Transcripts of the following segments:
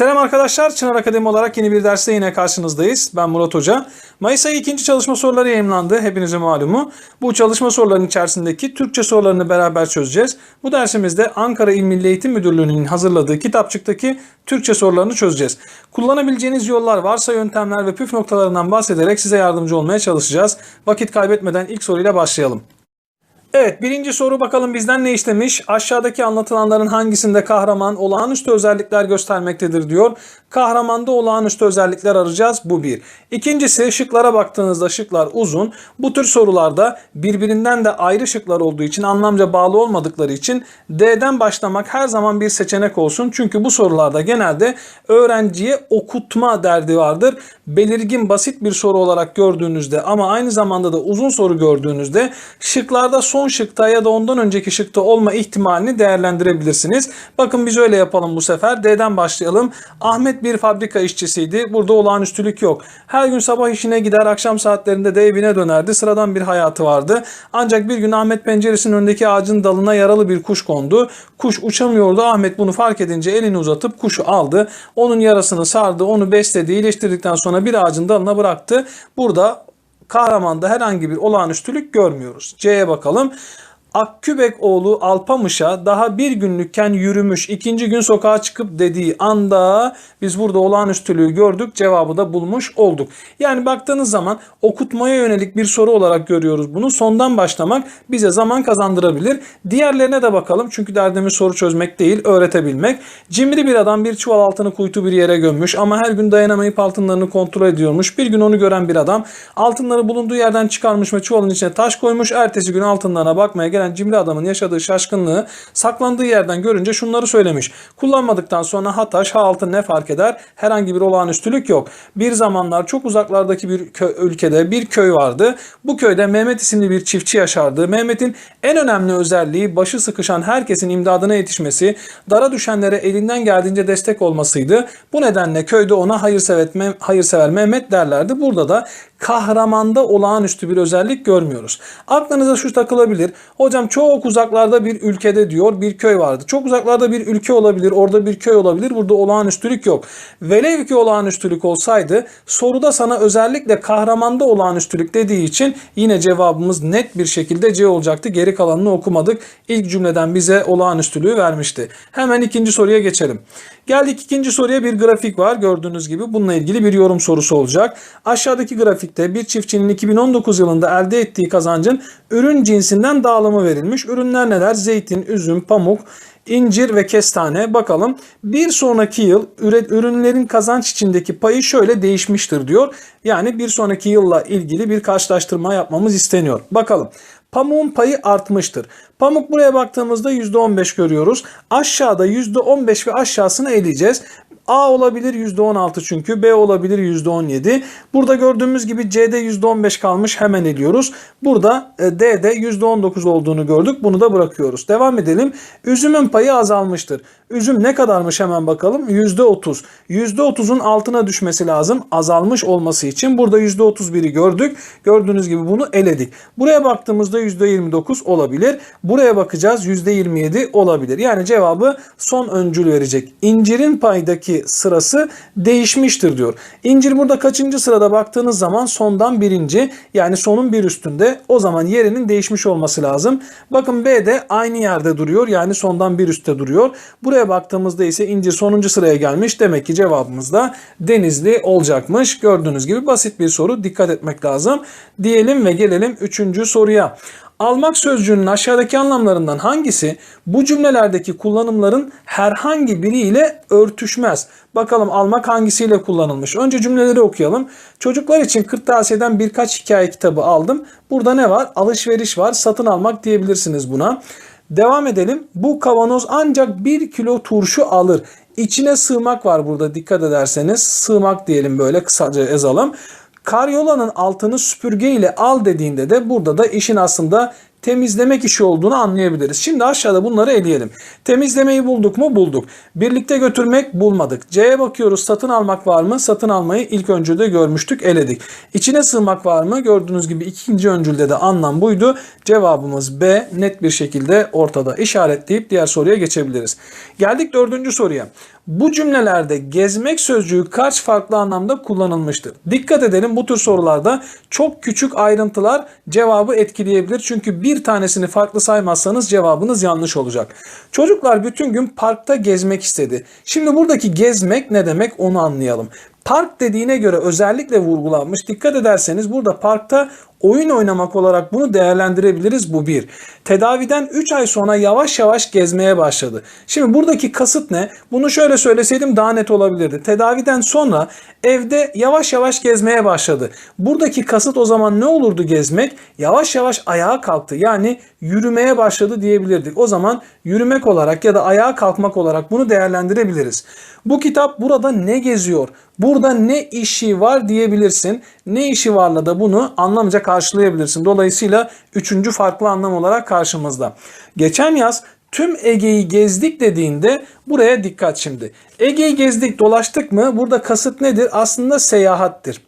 Selam arkadaşlar. Çınar Akademi olarak yeni bir derste yine karşınızdayız. Ben Murat Hoca. Mayıs ayı ikinci çalışma soruları yayınlandı. Hepinize malumu. Bu çalışma sorularının içerisindeki Türkçe sorularını beraber çözeceğiz. Bu dersimizde Ankara İl Milli Eğitim Müdürlüğü'nün hazırladığı kitapçıktaki Türkçe sorularını çözeceğiz. Kullanabileceğiniz yollar, varsa yöntemler ve püf noktalarından bahsederek size yardımcı olmaya çalışacağız. Vakit kaybetmeden ilk soruyla başlayalım. Evet birinci soru bakalım bizden ne istemiş? Aşağıdaki anlatılanların hangisinde kahraman olağanüstü özellikler göstermektedir diyor. Kahramanda olağanüstü özellikler arayacağız. Bu bir. İkincisi şıklara baktığınızda şıklar uzun. Bu tür sorularda birbirinden de ayrı şıklar olduğu için anlamca bağlı olmadıkları için D'den başlamak her zaman bir seçenek olsun. Çünkü bu sorularda genelde öğrenciye okutma derdi vardır. Belirgin basit bir soru olarak gördüğünüzde ama aynı zamanda da uzun soru gördüğünüzde şıklarda son şıkta ya da ondan önceki şıkta olma ihtimalini değerlendirebilirsiniz. Bakın biz öyle yapalım bu sefer. D'den başlayalım. Ahmet bir fabrika işçisiydi. Burada olağanüstülük yok. Her gün sabah işine gider, akşam saatlerinde de evine dönerdi. Sıradan bir hayatı vardı. Ancak bir gün Ahmet penceresinin önündeki ağacın dalına yaralı bir kuş kondu. Kuş uçamıyordu. Ahmet bunu fark edince elini uzatıp kuşu aldı. Onun yarasını sardı, onu besledi, iyileştirdikten sonra bir ağacın dalına bıraktı. Burada kahramanda herhangi bir olağanüstülük görmüyoruz. C'ye bakalım. Akkübek oğlu Alpamış'a daha bir günlükken yürümüş ikinci gün sokağa çıkıp dediği anda biz burada olağanüstülüğü gördük cevabı da bulmuş olduk. Yani baktığınız zaman okutmaya yönelik bir soru olarak görüyoruz bunu. Sondan başlamak bize zaman kazandırabilir. Diğerlerine de bakalım çünkü derdimiz soru çözmek değil öğretebilmek. Cimri bir adam bir çuval altını kuytu bir yere gömmüş ama her gün dayanamayıp altınlarını kontrol ediyormuş. Bir gün onu gören bir adam altınları bulunduğu yerden çıkarmış ve çuvalın içine taş koymuş. Ertesi gün altınlarına bakmaya gelen cimri adamın yaşadığı şaşkınlığı saklandığı yerden görünce şunları söylemiş. Kullanmadıktan sonra ha taş ha altın ne fark eder? Herhangi bir olağanüstülük yok. Bir zamanlar çok uzaklardaki bir kö- ülkede bir köy vardı. Bu köyde Mehmet isimli bir çiftçi yaşardı. Mehmet'in en önemli özelliği başı sıkışan herkesin imdadına yetişmesi, dara düşenlere elinden geldiğince destek olmasıydı. Bu nedenle köyde ona hayırsever, hayırsever Mehmet derlerdi. Burada da kahramanda olağanüstü bir özellik görmüyoruz. Aklınıza şu takılabilir. Hocam çok uzaklarda bir ülkede diyor bir köy vardı. Çok uzaklarda bir ülke olabilir. Orada bir köy olabilir. Burada olağanüstülük yok. Velev ki olağanüstülük olsaydı soruda sana özellikle kahramanda olağanüstülük dediği için yine cevabımız net bir şekilde C olacaktı. Geri kalanını okumadık. İlk cümleden bize olağanüstülüğü vermişti. Hemen ikinci soruya geçelim. Geldik ikinci soruya bir grafik var. Gördüğünüz gibi bununla ilgili bir yorum sorusu olacak. Aşağıdaki grafikte bir çiftçinin 2019 yılında elde ettiği kazancın ürün cinsinden dağılımı verilmiş. Ürünler neler? Zeytin, üzüm, pamuk, incir ve kestane. Bakalım bir sonraki yıl ürünlerin kazanç içindeki payı şöyle değişmiştir diyor. Yani bir sonraki yılla ilgili bir karşılaştırma yapmamız isteniyor. Bakalım. Pamuğun payı artmıştır. Pamuk buraya baktığımızda %15 görüyoruz. Aşağıda %15 ve aşağısını eleyeceğiz. A olabilir %16 çünkü. B olabilir %17. Burada gördüğümüz gibi C'de %15 kalmış hemen eliyoruz. Burada e, D'de %19 olduğunu gördük. Bunu da bırakıyoruz. Devam edelim. Üzümün payı azalmıştır. Üzüm ne kadarmış hemen bakalım. %30. %30'un altına düşmesi lazım azalmış olması için. Burada %31'i gördük. Gördüğünüz gibi bunu eledik. Buraya baktığımızda %29 olabilir. Buraya bakacağız %27 olabilir. Yani cevabı son öncül verecek. İncirin paydaki sırası değişmiştir diyor. İncir burada kaçıncı sırada baktığınız zaman sondan birinci yani sonun bir üstünde o zaman yerinin değişmiş olması lazım. Bakın B de aynı yerde duruyor yani sondan bir üstte duruyor. Buraya baktığımızda ise incir sonuncu sıraya gelmiş. Demek ki cevabımız da denizli olacakmış. Gördüğünüz gibi basit bir soru dikkat etmek lazım. Diyelim ve gelelim üçüncü soruya. Almak sözcüğünün aşağıdaki anlamlarından hangisi bu cümlelerdeki kullanımların herhangi biriyle örtüşmez? Bakalım almak hangisiyle kullanılmış? Önce cümleleri okuyalım. Çocuklar için kırtasiyeden birkaç hikaye kitabı aldım. Burada ne var? Alışveriş var, satın almak diyebilirsiniz buna. Devam edelim. Bu kavanoz ancak 1 kilo turşu alır. İçine sığmak var burada dikkat ederseniz. Sığmak diyelim böyle kısaca yazalım. Karyolanın altını süpürge ile al dediğinde de burada da işin aslında temizlemek işi olduğunu anlayabiliriz. Şimdi aşağıda bunları eleyelim. Temizlemeyi bulduk mu? Bulduk. Birlikte götürmek bulmadık. C'ye bakıyoruz. Satın almak var mı? Satın almayı ilk öncülde görmüştük. Eledik. İçine sığmak var mı? Gördüğünüz gibi ikinci öncülde de anlam buydu. Cevabımız B. Net bir şekilde ortada işaretleyip diğer soruya geçebiliriz. Geldik dördüncü soruya. Bu cümlelerde gezmek sözcüğü kaç farklı anlamda kullanılmıştır? Dikkat edelim bu tür sorularda çok küçük ayrıntılar cevabı etkileyebilir. Çünkü bir tanesini farklı saymazsanız cevabınız yanlış olacak. Çocuklar bütün gün parkta gezmek istedi. Şimdi buradaki gezmek ne demek onu anlayalım. Park dediğine göre özellikle vurgulanmış. Dikkat ederseniz burada parkta oyun oynamak olarak bunu değerlendirebiliriz. Bu bir. Tedaviden 3 ay sonra yavaş yavaş gezmeye başladı. Şimdi buradaki kasıt ne? Bunu şöyle söyleseydim daha net olabilirdi. Tedaviden sonra evde yavaş yavaş gezmeye başladı. Buradaki kasıt o zaman ne olurdu gezmek? Yavaş yavaş ayağa kalktı. Yani yürümeye başladı diyebilirdik. O zaman yürümek olarak ya da ayağa kalkmak olarak bunu değerlendirebiliriz. Bu kitap burada ne geziyor? Burada ne işi var diyebilirsin. Ne işi varla da bunu anlamca karşılayabilirsin. Dolayısıyla üçüncü farklı anlam olarak karşımızda. Geçen yaz tüm Ege'yi gezdik dediğinde buraya dikkat şimdi. Ege'yi gezdik dolaştık mı burada kasıt nedir? Aslında seyahattir.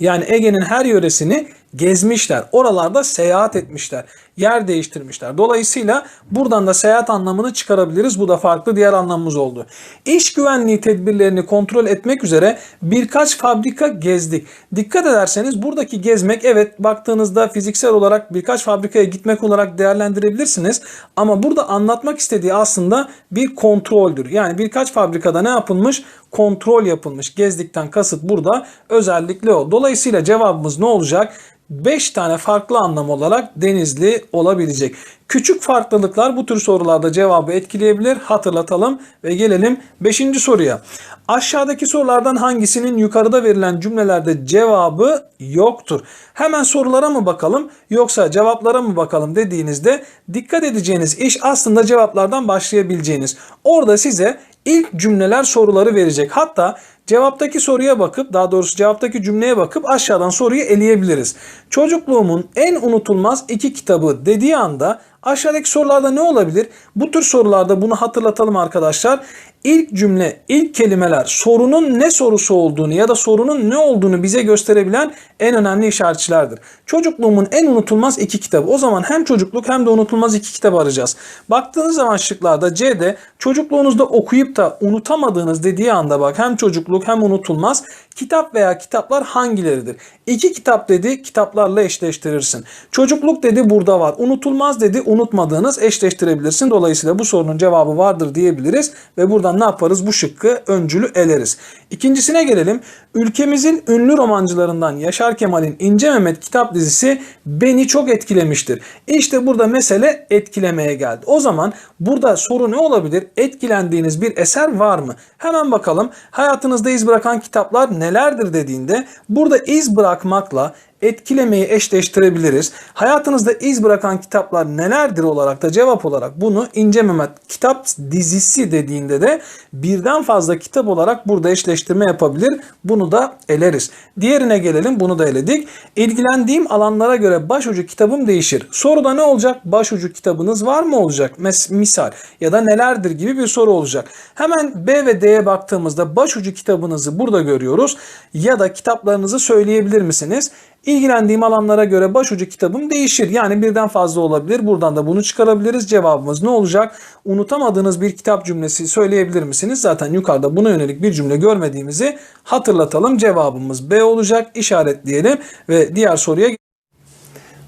Yani Ege'nin her yöresini gezmişler. Oralarda seyahat etmişler. Yer değiştirmişler. Dolayısıyla buradan da seyahat anlamını çıkarabiliriz. Bu da farklı diğer anlamımız oldu. İş güvenliği tedbirlerini kontrol etmek üzere birkaç fabrika gezdik. Dikkat ederseniz buradaki gezmek evet baktığınızda fiziksel olarak birkaç fabrikaya gitmek olarak değerlendirebilirsiniz. Ama burada anlatmak istediği aslında bir kontroldür. Yani birkaç fabrikada ne yapılmış? Kontrol yapılmış. Gezdikten kasıt burada özellikle o. Dolayısıyla cevabımız ne olacak? 5 tane farklı anlam olarak denizli olabilecek. Küçük farklılıklar bu tür sorularda cevabı etkileyebilir. Hatırlatalım ve gelelim 5. soruya. Aşağıdaki sorulardan hangisinin yukarıda verilen cümlelerde cevabı yoktur? Hemen sorulara mı bakalım yoksa cevaplara mı bakalım dediğinizde dikkat edeceğiniz iş aslında cevaplardan başlayabileceğiniz. Orada size ilk cümleler soruları verecek. Hatta cevaptaki soruya bakıp daha doğrusu cevaptaki cümleye bakıp aşağıdan soruyu eleyebiliriz. Çocukluğumun en unutulmaz iki kitabı dediği anda aşağıdaki sorularda ne olabilir? Bu tür sorularda bunu hatırlatalım arkadaşlar. İlk cümle, ilk kelimeler sorunun ne sorusu olduğunu ya da sorunun ne olduğunu bize gösterebilen en önemli işaretçilerdir. Çocukluğumun en unutulmaz iki kitabı. O zaman hem çocukluk hem de unutulmaz iki kitabı arayacağız. Baktığınız zaman şıklarda C'de çocukluğunuzda okuyup da unutamadığınız dediği anda bak hem çocukluk hem unutulmaz kitap veya kitaplar hangileridir? İki kitap dedi kitaplarla eşleştirirsin. Çocukluk dedi burada var. Unutulmaz dedi unutmadığınız eşleştirebilirsin. Dolayısıyla bu sorunun cevabı vardır diyebiliriz ve buradan ne yaparız? Bu şıkkı öncülü eleriz. İkincisine gelelim. Ülkemizin ünlü romancılarından Yaşar Kemal'in İnce Mehmet kitap dizisi beni çok etkilemiştir. İşte burada mesele etkilemeye geldi. O zaman burada soru ne olabilir? Etkilendiğiniz bir eser var mı? Hemen bakalım. Hayatınızda iz bırakan kitaplar nelerdir dediğinde burada iz bırakmakla etkilemeyi eşleştirebiliriz. Hayatınızda iz bırakan kitaplar nelerdir olarak da cevap olarak bunu İnce Mehmet kitap dizisi dediğinde de birden fazla kitap olarak burada eşleştirme yapabilir. Bunu da eleriz. Diğerine gelelim. Bunu da eledik. İlgilendiğim alanlara göre başucu kitabım değişir. Soruda ne olacak? Başucu kitabınız var mı olacak? Mes misal ya da nelerdir gibi bir soru olacak. Hemen B ve D'ye baktığımızda başucu kitabınızı burada görüyoruz. Ya da kitaplarınızı söyleyebilir misiniz? İlgilendiğim alanlara göre başucu kitabım değişir. Yani birden fazla olabilir. Buradan da bunu çıkarabiliriz. Cevabımız ne olacak? Unutamadığınız bir kitap cümlesi söyleyebilir misiniz? Zaten yukarıda buna yönelik bir cümle görmediğimizi hatırlatalım. Cevabımız B olacak. İşaretleyelim ve diğer soruya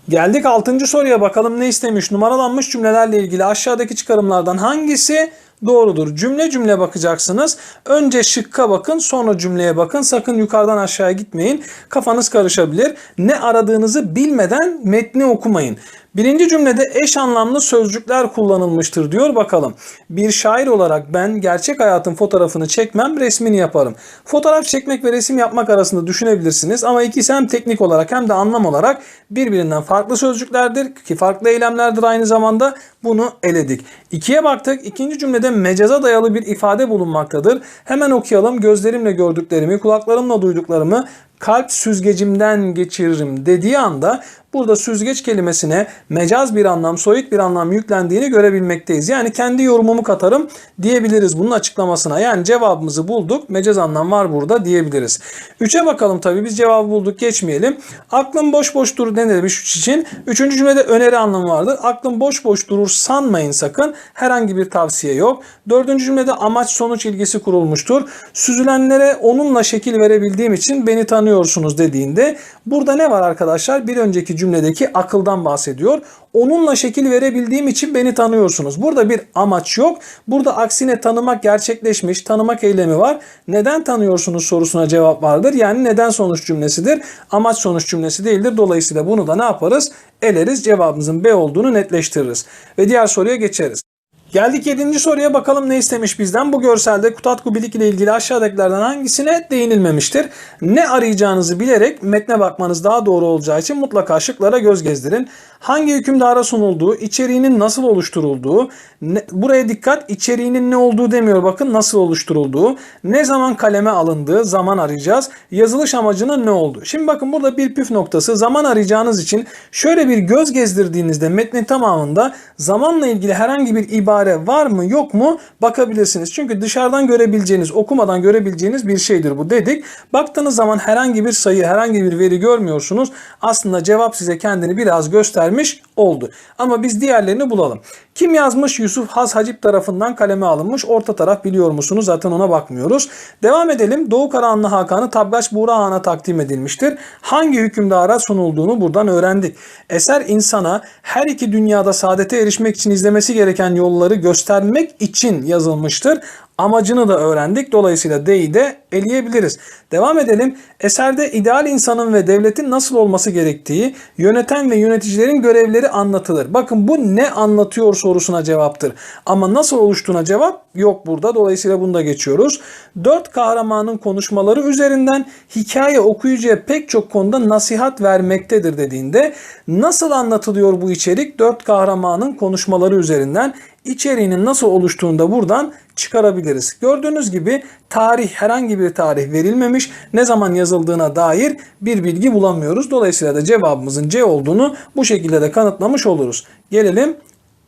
Geldik 6. soruya bakalım ne istemiş? Numaralanmış cümlelerle ilgili aşağıdaki çıkarımlardan hangisi doğrudur? Cümle cümle bakacaksınız. Önce şıkka bakın sonra cümleye bakın. Sakın yukarıdan aşağıya gitmeyin. Kafanız karışabilir. Ne aradığınızı bilmeden metni okumayın. Birinci cümlede eş anlamlı sözcükler kullanılmıştır diyor bakalım. Bir şair olarak ben gerçek hayatın fotoğrafını çekmem resmini yaparım. Fotoğraf çekmek ve resim yapmak arasında düşünebilirsiniz ama ikisi hem teknik olarak hem de anlam olarak birbirinden farklı sözcüklerdir ki farklı eylemlerdir aynı zamanda bunu eledik. İkiye baktık. İkinci cümlede mecaza dayalı bir ifade bulunmaktadır. Hemen okuyalım. Gözlerimle gördüklerimi, kulaklarımla duyduklarımı kalp süzgecimden geçiririm dediği anda burada süzgeç kelimesine mecaz bir anlam, soyut bir anlam yüklendiğini görebilmekteyiz. Yani kendi yorumumu katarım diyebiliriz bunun açıklamasına. Yani cevabımızı bulduk. Mecaz anlam var burada diyebiliriz. 3'e bakalım tabii biz cevabı bulduk geçmeyelim. Aklım boş boş durur ne demiş 3 için? 3. cümlede öneri anlamı vardır. Aklım boş boş durur sanmayın sakın. Herhangi bir tavsiye yok. 4. cümlede amaç sonuç ilgisi kurulmuştur. Süzülenlere onunla şekil verebildiğim için beni tanıyorsunuz dediğinde burada ne var arkadaşlar? Bir önceki cümledeki akıldan bahsediyor. Onunla şekil verebildiğim için beni tanıyorsunuz. Burada bir amaç yok. Burada aksine tanımak gerçekleşmiş. Tanımak eylemi var. Neden tanıyorsunuz sorusuna cevap vardır. Yani neden sonuç cümlesidir. Amaç sonuç cümlesi değildir. Dolayısıyla bunu da ne yaparız? Eleriz. Cevabımızın B olduğunu netleştiririz. Ve diğer soruya geçeriz. Geldik 7. soruya bakalım ne istemiş bizden. Bu görselde Kutatku Bilik ile ilgili aşağıdakilerden hangisine değinilmemiştir? Ne arayacağınızı bilerek metne bakmanız daha doğru olacağı için mutlaka şıklara göz gezdirin. Hangi hükümdara sunulduğu, içeriğinin nasıl oluşturulduğu, ne- buraya dikkat içeriğinin ne olduğu demiyor bakın nasıl oluşturulduğu, ne zaman kaleme alındığı zaman arayacağız, yazılış amacının ne olduğu. Şimdi bakın burada bir püf noktası zaman arayacağınız için şöyle bir göz gezdirdiğinizde metnin tamamında zamanla ilgili herhangi bir ibare var mı yok mu bakabilirsiniz. Çünkü dışarıdan görebileceğiniz, okumadan görebileceğiniz bir şeydir bu dedik. Baktığınız zaman herhangi bir sayı, herhangi bir veri görmüyorsunuz. Aslında cevap size kendini biraz göstermiş oldu. Ama biz diğerlerini bulalım. Kim yazmış? Yusuf Haz Hacip tarafından kaleme alınmış. Orta taraf biliyor musunuz? Zaten ona bakmıyoruz. Devam edelim. Doğu Karahanlı Hakan'ı Tabgaç Buğra Han'a takdim edilmiştir. Hangi hükümdara sunulduğunu buradan öğrendik. Eser insana her iki dünyada saadete erişmek için izlemesi gereken yolları göstermek için yazılmıştır. Amacını da öğrendik. Dolayısıyla D'yi de eleyebiliriz. Devam edelim. Eserde ideal insanın ve devletin nasıl olması gerektiği, yöneten ve yöneticilerin görevleri anlatılır. Bakın bu ne anlatıyor sorusuna cevaptır. Ama nasıl oluştuğuna cevap yok burada. Dolayısıyla bunu da geçiyoruz. Dört kahramanın konuşmaları üzerinden hikaye okuyucuya pek çok konuda nasihat vermektedir dediğinde nasıl anlatılıyor bu içerik? Dört kahramanın konuşmaları üzerinden içeriğinin nasıl oluştuğunu da buradan çıkarabiliriz. Gördüğünüz gibi tarih herhangi bir tarih verilmemiş. Ne zaman yazıldığına dair bir bilgi bulamıyoruz. Dolayısıyla da cevabımızın C olduğunu bu şekilde de kanıtlamış oluruz. Gelelim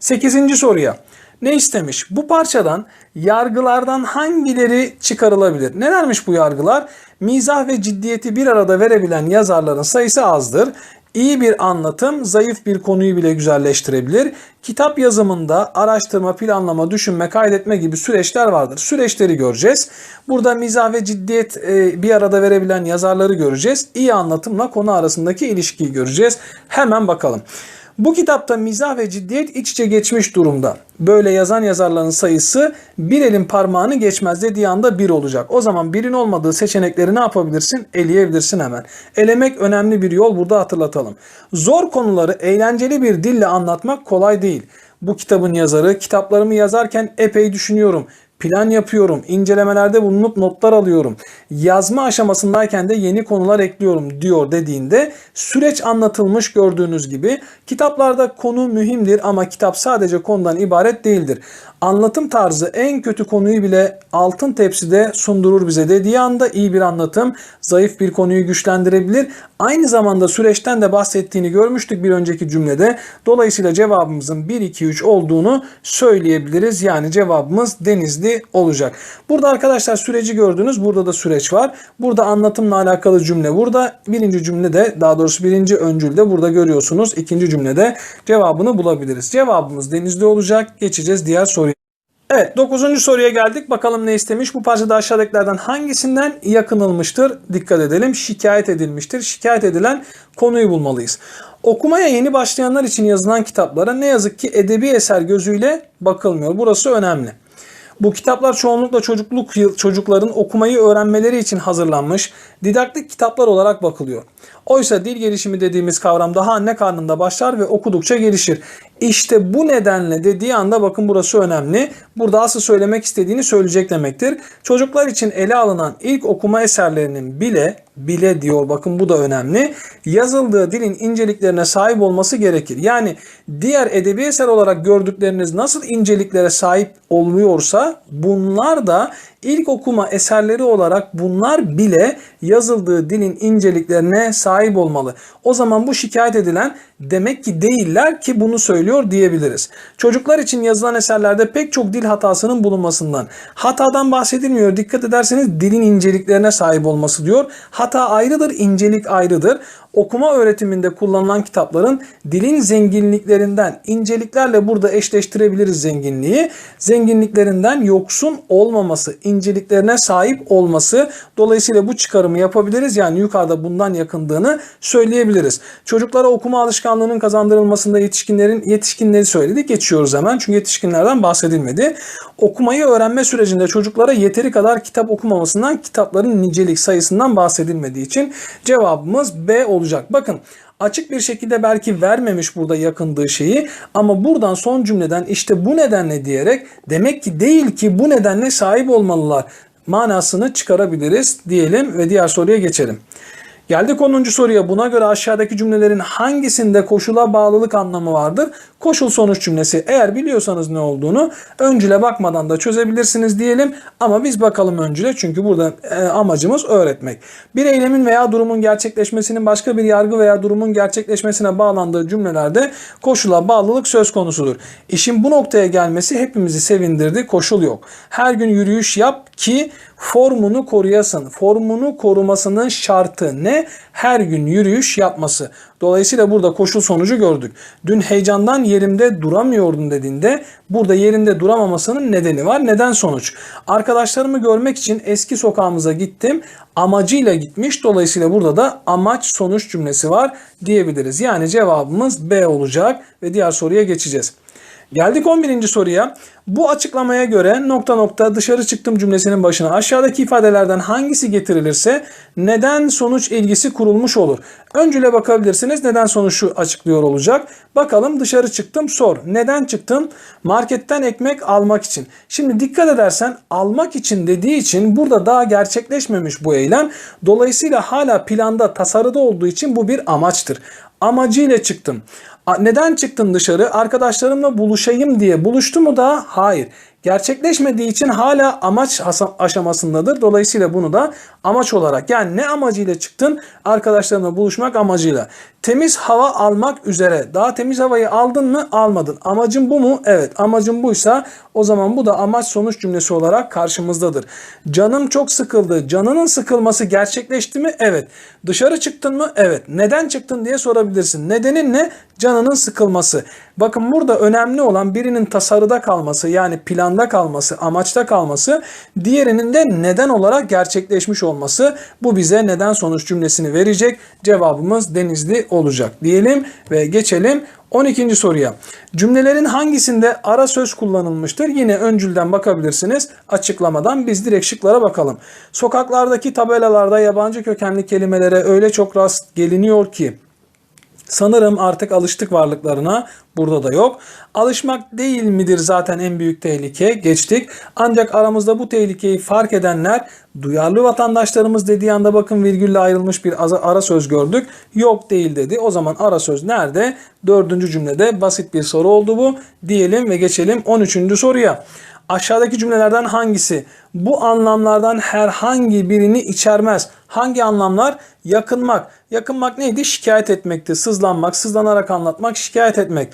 8. soruya. Ne istemiş? Bu parçadan yargılardan hangileri çıkarılabilir? Nelermiş bu yargılar? Mizah ve ciddiyeti bir arada verebilen yazarların sayısı azdır. İyi bir anlatım zayıf bir konuyu bile güzelleştirebilir. Kitap yazımında araştırma, planlama, düşünme, kaydetme gibi süreçler vardır. Süreçleri göreceğiz. Burada mizah ve ciddiyet e, bir arada verebilen yazarları göreceğiz. İyi anlatımla konu arasındaki ilişkiyi göreceğiz. Hemen bakalım. Bu kitapta mizah ve ciddiyet iç içe geçmiş durumda. Böyle yazan yazarların sayısı bir elin parmağını geçmez dediği anda bir olacak. O zaman birin olmadığı seçenekleri ne yapabilirsin? Eleyebilirsin hemen. Elemek önemli bir yol burada hatırlatalım. Zor konuları eğlenceli bir dille anlatmak kolay değil. Bu kitabın yazarı kitaplarımı yazarken epey düşünüyorum. Plan yapıyorum, incelemelerde bulunup notlar alıyorum. Yazma aşamasındayken de yeni konular ekliyorum diyor dediğinde süreç anlatılmış gördüğünüz gibi. Kitaplarda konu mühimdir ama kitap sadece konudan ibaret değildir. Anlatım tarzı en kötü konuyu bile altın tepside sundurur bize dediği anda iyi bir anlatım zayıf bir konuyu güçlendirebilir. Aynı zamanda süreçten de bahsettiğini görmüştük bir önceki cümlede. Dolayısıyla cevabımızın 1 2 3 olduğunu söyleyebiliriz. Yani cevabımız Denizli olacak. Burada arkadaşlar süreci gördünüz. Burada da süreç var. Burada anlatımla alakalı cümle burada. Birinci cümlede daha doğrusu birinci öncülde burada görüyorsunuz. İkinci cümlede cevabını bulabiliriz. Cevabımız Denizli olacak. Geçeceğiz diğer soruya. Evet 9. soruya geldik. Bakalım ne istemiş? Bu parçada aşağıdakilerden hangisinden yakınılmıştır? Dikkat edelim. Şikayet edilmiştir. Şikayet edilen konuyu bulmalıyız. Okumaya yeni başlayanlar için yazılan kitaplara ne yazık ki edebi eser gözüyle bakılmıyor. Burası önemli. Bu kitaplar çoğunlukla çocukluk yıl- çocukların okumayı öğrenmeleri için hazırlanmış didaktik kitaplar olarak bakılıyor. Oysa dil gelişimi dediğimiz kavram daha anne karnında başlar ve okudukça gelişir. İşte bu nedenle dediği anda bakın burası önemli. Burada asıl söylemek istediğini söyleyecek demektir. Çocuklar için ele alınan ilk okuma eserlerinin bile bile diyor bakın bu da önemli. Yazıldığı dilin inceliklerine sahip olması gerekir. Yani diğer edebi eser olarak gördükleriniz nasıl inceliklere sahip olmuyorsa bunlar da İlk okuma eserleri olarak bunlar bile yazıldığı dilin inceliklerine sahip olmalı. O zaman bu şikayet edilen demek ki değiller ki bunu söylüyor diyebiliriz. Çocuklar için yazılan eserlerde pek çok dil hatasının bulunmasından. Hatadan bahsedilmiyor. Dikkat ederseniz dilin inceliklerine sahip olması diyor. Hata ayrıdır, incelik ayrıdır. Okuma öğretiminde kullanılan kitapların dilin zenginliklerinden, inceliklerle burada eşleştirebiliriz zenginliği. Zenginliklerinden yoksun olmaması, inceliklerine sahip olması. Dolayısıyla bu çıkarımı yapabiliriz. Yani yukarıda bundan yakındığını söyleyebiliriz. Çocuklara okuma alışkanlığının kazandırılmasında yetişkinlerin yetişkinleri söyledik. Geçiyoruz hemen. Çünkü yetişkinlerden bahsedilmedi. Okumayı öğrenme sürecinde çocuklara yeteri kadar kitap okumamasından, kitapların nicelik sayısından bahsedilmediği için cevabımız B olacak. Bakın açık bir şekilde belki vermemiş burada yakındığı şeyi ama buradan son cümleden işte bu nedenle diyerek demek ki değil ki bu nedenle sahip olmalılar manasını çıkarabiliriz diyelim ve diğer soruya geçelim. Geldik 10. soruya. Buna göre aşağıdaki cümlelerin hangisinde koşula bağlılık anlamı vardır? Koşul sonuç cümlesi. Eğer biliyorsanız ne olduğunu öncüle bakmadan da çözebilirsiniz diyelim. Ama biz bakalım öncüle çünkü burada e, amacımız öğretmek. Bir eylemin veya durumun gerçekleşmesinin başka bir yargı veya durumun gerçekleşmesine bağlandığı cümlelerde koşula bağlılık söz konusudur. İşin bu noktaya gelmesi hepimizi sevindirdi. Koşul yok. Her gün yürüyüş yap ki formunu koruyasın. Formunu korumasının şartı ne? Her gün yürüyüş yapması. Dolayısıyla burada koşul sonucu gördük. Dün heyecandan yerimde duramıyordum dediğinde burada yerinde duramamasının nedeni var. Neden sonuç? Arkadaşlarımı görmek için eski sokağımıza gittim. Amacıyla gitmiş. Dolayısıyla burada da amaç sonuç cümlesi var diyebiliriz. Yani cevabımız B olacak ve diğer soruya geçeceğiz. Geldik 11. soruya. Bu açıklamaya göre nokta nokta dışarı çıktım cümlesinin başına aşağıdaki ifadelerden hangisi getirilirse neden sonuç ilgisi kurulmuş olur. Öncüle bakabilirsiniz. Neden sonuçu açıklıyor olacak. Bakalım dışarı çıktım sor. Neden çıktım? Marketten ekmek almak için. Şimdi dikkat edersen almak için dediği için burada daha gerçekleşmemiş bu eylem. Dolayısıyla hala planda tasarıda olduğu için bu bir amaçtır amacıyla çıktım. Neden çıktın dışarı? Arkadaşlarımla buluşayım diye. Buluştu mu da? Hayır. Gerçekleşmediği için hala amaç aşamasındadır. Dolayısıyla bunu da amaç olarak yani ne amacıyla çıktın? Arkadaşlarımla buluşmak amacıyla. Temiz hava almak üzere. Daha temiz havayı aldın mı? Almadın. Amacın bu mu? Evet. Amacın buysa o zaman bu da amaç sonuç cümlesi olarak karşımızdadır. Canım çok sıkıldı. Canının sıkılması gerçekleşti mi? Evet. Dışarı çıktın mı? Evet. Neden çıktın diye sorabilirsin. Nedenin ne? Canının sıkılması. Bakın burada önemli olan birinin tasarıda kalması yani planda kalması, amaçta kalması, diğerinin de neden olarak gerçekleşmiş olması. Bu bize neden sonuç cümlesini verecek. Cevabımız Denizli olacak diyelim ve geçelim 12. soruya. Cümlelerin hangisinde ara söz kullanılmıştır? Yine öncülden bakabilirsiniz. Açıklamadan biz direkt şıklara bakalım. Sokaklardaki tabelalarda yabancı kökenli kelimelere öyle çok rast geliniyor ki Sanırım artık alıştık varlıklarına. Burada da yok. Alışmak değil midir zaten en büyük tehlike? Geçtik. Ancak aramızda bu tehlikeyi fark edenler duyarlı vatandaşlarımız dediği anda bakın virgülle ayrılmış bir ara söz gördük. Yok değil dedi. O zaman ara söz nerede? Dördüncü cümlede basit bir soru oldu bu. Diyelim ve geçelim 13. soruya. Aşağıdaki cümlelerden hangisi bu anlamlardan herhangi birini içermez? Hangi anlamlar? Yakınmak. Yakınmak neydi? Şikayet etmekti. Sızlanmak, sızlanarak anlatmak, şikayet etmek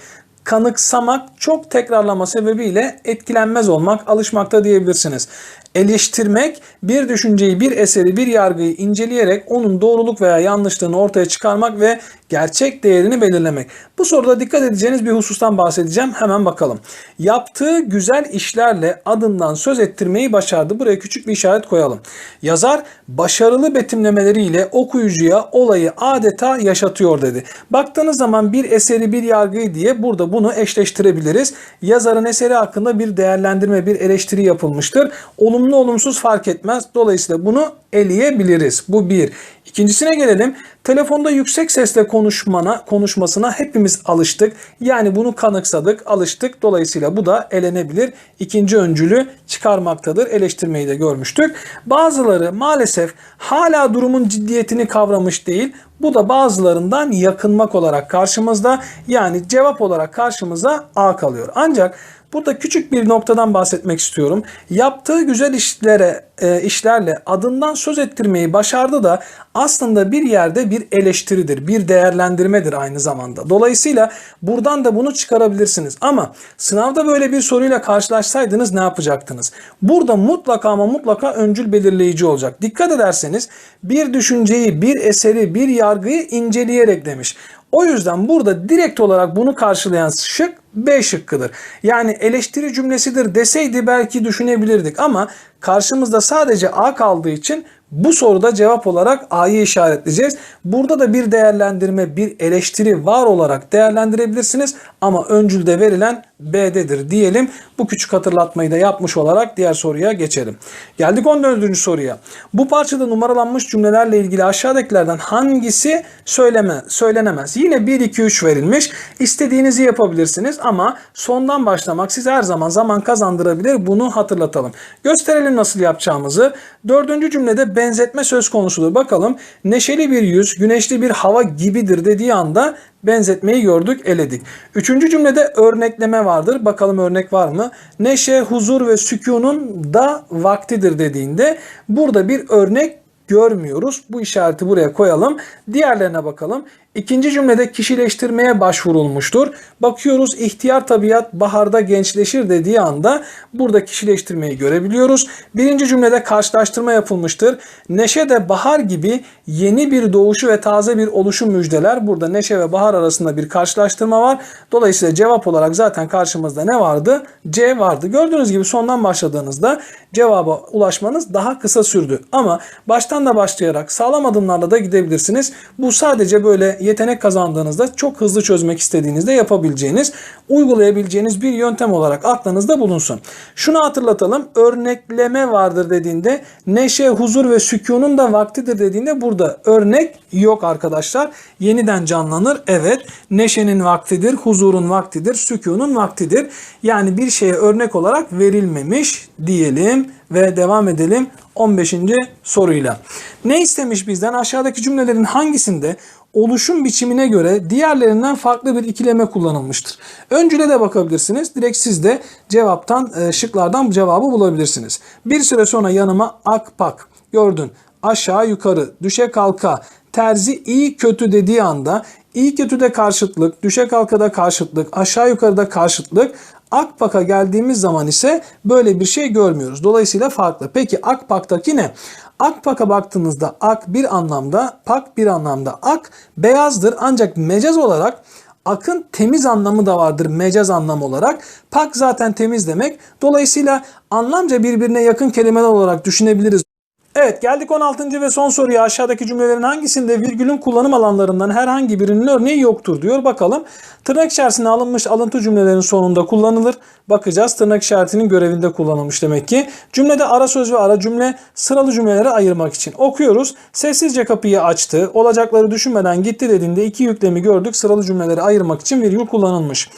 kanıksamak çok tekrarlama sebebiyle etkilenmez olmak, alışmakta diyebilirsiniz. Eleştirmek bir düşünceyi, bir eseri, bir yargıyı inceleyerek onun doğruluk veya yanlışlığını ortaya çıkarmak ve gerçek değerini belirlemek. Bu soruda dikkat edeceğiniz bir husustan bahsedeceğim. Hemen bakalım. Yaptığı güzel işlerle adından söz ettirmeyi başardı. Buraya küçük bir işaret koyalım. Yazar başarılı betimlemeleriyle okuyucuya olayı adeta yaşatıyor dedi. Baktığınız zaman bir eseri bir yargıyı diye burada bunu eşleştirebiliriz. Yazarın eseri hakkında bir değerlendirme, bir eleştiri yapılmıştır. Olumlu olumsuz fark etmez. Dolayısıyla bunu eleyebiliriz. Bu bir. İkincisine gelelim. Telefonda yüksek sesle konuşmana, konuşmasına hepimiz alıştık. Yani bunu kanıksadık, alıştık. Dolayısıyla bu da elenebilir. İkinci öncülü çıkarmaktadır. Eleştirmeyi de görmüştük. Bazıları maalesef hala durumun ciddiyetini kavramış değil. Bu da bazılarından yakınmak olarak karşımızda. Yani cevap olarak karşımıza A kalıyor. Ancak Burada küçük bir noktadan bahsetmek istiyorum. Yaptığı güzel işlere e, işlerle adından söz ettirmeyi başardı da aslında bir yerde bir eleştiridir, bir değerlendirmedir aynı zamanda. Dolayısıyla buradan da bunu çıkarabilirsiniz. Ama sınavda böyle bir soruyla karşılaşsaydınız ne yapacaktınız? Burada mutlaka ama mutlaka öncül belirleyici olacak. Dikkat ederseniz bir düşünceyi, bir eseri, bir yargıyı inceleyerek demiş. O yüzden burada direkt olarak bunu karşılayan şık B şıkkıdır. Yani eleştiri cümlesidir deseydi belki düşünebilirdik ama karşımızda sadece A kaldığı için bu soruda cevap olarak A'yı işaretleyeceğiz. Burada da bir değerlendirme, bir eleştiri var olarak değerlendirebilirsiniz ama öncülde verilen B'dedir diyelim. Bu küçük hatırlatmayı da yapmış olarak diğer soruya geçelim. Geldik 14. soruya. Bu parçada numaralanmış cümlelerle ilgili aşağıdakilerden hangisi söyleme, söylenemez? Yine 1, 2, 3 verilmiş. İstediğinizi yapabilirsiniz ama sondan başlamak size her zaman zaman kazandırabilir. Bunu hatırlatalım. Gösterelim nasıl yapacağımızı. Dördüncü cümlede benzetme söz konusudur. Bakalım neşeli bir yüz, güneşli bir hava gibidir dediği anda benzetmeyi gördük, eledik. Üçüncü cümlede örnekleme vardır. Bakalım örnek var mı? Neşe, huzur ve sükunun da vaktidir dediğinde burada bir örnek görmüyoruz. Bu işareti buraya koyalım. Diğerlerine bakalım. İkinci cümlede kişileştirmeye başvurulmuştur. Bakıyoruz ihtiyar tabiat baharda gençleşir dediği anda burada kişileştirmeyi görebiliyoruz. Birinci cümlede karşılaştırma yapılmıştır. Neşe de bahar gibi yeni bir doğuşu ve taze bir oluşu müjdeler. Burada neşe ve bahar arasında bir karşılaştırma var. Dolayısıyla cevap olarak zaten karşımızda ne vardı? C vardı. Gördüğünüz gibi sondan başladığınızda cevaba ulaşmanız daha kısa sürdü. Ama baştan da başlayarak sağlam adımlarla da gidebilirsiniz. Bu sadece böyle yetenek kazandığınızda çok hızlı çözmek istediğinizde yapabileceğiniz, uygulayabileceğiniz bir yöntem olarak aklınızda bulunsun. Şunu hatırlatalım. Örnekleme vardır dediğinde neşe, huzur ve sükunun da vaktidir dediğinde burada örnek yok arkadaşlar. Yeniden canlanır. Evet. Neşenin vaktidir, huzurun vaktidir, sükunun vaktidir. Yani bir şeye örnek olarak verilmemiş diyelim ve devam edelim 15. soruyla. Ne istemiş bizden? Aşağıdaki cümlelerin hangisinde oluşum biçimine göre diğerlerinden farklı bir ikileme kullanılmıştır. Öncüle de bakabilirsiniz. Direkt siz de cevaptan, e, şıklardan cevabı bulabilirsiniz. Bir süre sonra yanıma ak pak gördün. Aşağı yukarı, düşe kalka, terzi iyi kötü dediği anda iyi kötüde karşıtlık, düşe kalkada karşıtlık, aşağı yukarıda karşıtlık, Akpak'a geldiğimiz zaman ise böyle bir şey görmüyoruz. Dolayısıyla farklı. Peki Akpak'taki ne? Akpak'a baktığınızda ak bir anlamda, pak bir anlamda. Ak beyazdır ancak mecaz olarak akın temiz anlamı da vardır mecaz anlam olarak. Pak zaten temiz demek. Dolayısıyla anlamca birbirine yakın kelimeler olarak düşünebiliriz. Evet geldik 16. ve son soruya aşağıdaki cümlelerin hangisinde virgülün kullanım alanlarından herhangi birinin örneği yoktur diyor. Bakalım tırnak içerisine alınmış alıntı cümlelerin sonunda kullanılır. Bakacağız tırnak işaretinin görevinde kullanılmış demek ki. Cümlede ara söz ve ara cümle sıralı cümleleri ayırmak için. Okuyoruz. Sessizce kapıyı açtı. Olacakları düşünmeden gitti dediğinde iki yüklemi gördük. Sıralı cümleleri ayırmak için virgül kullanılmış.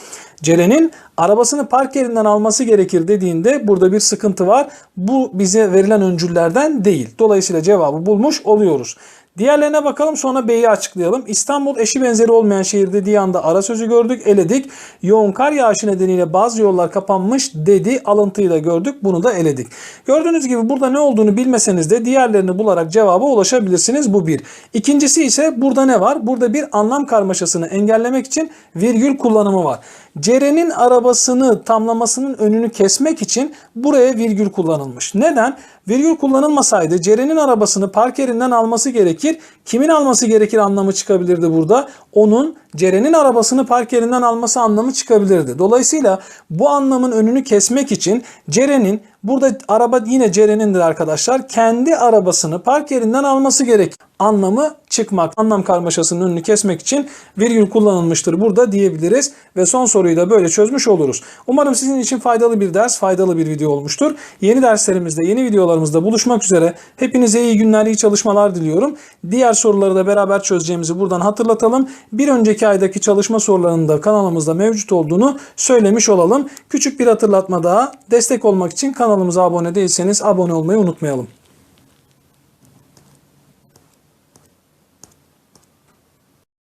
Ceren'in arabasını park yerinden alması gerekir dediğinde burada bir sıkıntı var. Bu bize verilen öncüllerden değil. Dolayısıyla cevabı bulmuş oluyoruz. Diğerlerine bakalım sonra B'yi açıklayalım. İstanbul eşi benzeri olmayan şehir dediği anda ara sözü gördük, eledik. Yoğun kar yağışı nedeniyle bazı yollar kapanmış dedi. Alıntıyı da gördük. Bunu da eledik. Gördüğünüz gibi burada ne olduğunu bilmeseniz de diğerlerini bularak cevaba ulaşabilirsiniz. Bu bir. İkincisi ise burada ne var? Burada bir anlam karmaşasını engellemek için virgül kullanımı var. Ceren'in arabasını tamlamasının önünü kesmek için buraya virgül kullanılmış. Neden? Virgül kullanılmasaydı Ceren'in arabasını park yerinden alması gerekir. Kimin alması gerekir anlamı çıkabilirdi burada. Onun Ceren'in arabasını park yerinden alması anlamı çıkabilirdi. Dolayısıyla bu anlamın önünü kesmek için Ceren'in burada araba yine Ceren'indir arkadaşlar. Kendi arabasını park yerinden alması gerek. Anlamı çıkmak. Anlam karmaşasının önünü kesmek için virgül kullanılmıştır burada diyebiliriz. Ve son soruyu da böyle çözmüş oluruz. Umarım sizin için faydalı bir ders, faydalı bir video olmuştur. Yeni derslerimizde, yeni videolarımızda buluşmak üzere. Hepinize iyi günler, iyi çalışmalar diliyorum. Diğer soruları da beraber çözeceğimizi buradan hatırlatalım. Bir önceki aydaki çalışma sorularının da kanalımızda mevcut olduğunu söylemiş olalım. Küçük bir hatırlatma daha. Destek olmak için kanalımıza abone değilseniz abone olmayı unutmayalım.